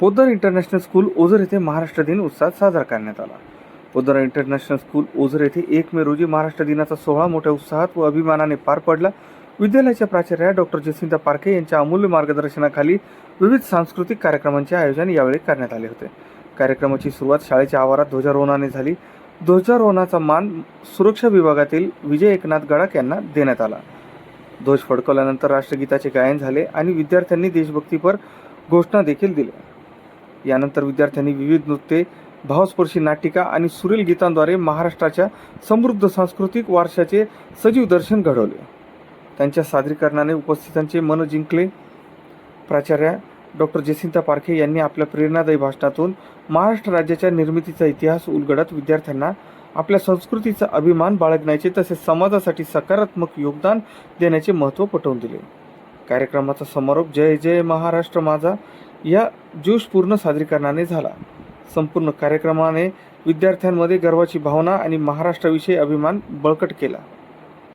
Poddar international school Ozar येथे महाराष्ट्र दिन उत्साहात साजरा करण्यात आला. पोद्दार इंटरनॅशनल स्कूल ओझर येथे एक मे रोजी महाराष्ट्र दिनाचा सोहळा मोठ्या उत्साहात व अभिमानाने पार पडला. विद्यालयाच्या प्राचार्या डॉक्टर जसिंता पारखे यांच्या अमूल्य मार्गदर्शनाखाली विविध सांस्कृतिक कार्यक्रमांचे आयोजन यावेळी करण्यात आले होते. कार्यक्रमाची सुरुवात शाळेच्या आवारात ध्वजारोहणाने झाली. ध्वजारोहणाचा मान सुरक्षा विभागातील विजय एकनाथ गडाख यांना देण्यात आला. ध्वज फडकवल्यानंतर राष्ट्रगीताचे गायन झाले आणि विद्यार्थ्यांनी देशभक्तीपर घोषणा देखील दिल्या. यानंतर विद्यार्थ्यांनी विविध नृत्ये भावस्पर्शी नाटिका आणि सुरेल गीतांद्वारे महाराष्ट्राच्या समृद्ध सांस्कृतिक वारशाचे सजीव दर्शन घडवले. त्यांच्या सादरीकरणाने उपस्थितांचे मन जिंकले. प्राचार्या डॉक्टर जसिंता पारखे यांनी आपल्या प्रेरणादायी भाषणातून महाराष्ट्र राज्याच्या निर्मितीचा इतिहास उलगडत विद्यार्थ्यांना आपल्या संस्कृतीचा अभिमान बाळगण्याचे तसेच समाजासाठी सकारात्मक योगदान देण्याचे महत्त्व पटवून दिले. कार्यक्रमाचा समारोप जय जय महाराष्ट्र माझा. या जोशपूर्ण सादरीकरणाने झाला. संपूर्ण कार्यक्रमाने विद्यार्थ्यांमध्ये गर्वाची भावना आणि महाराष्ट्राविषयी अभिमान बळकट केला.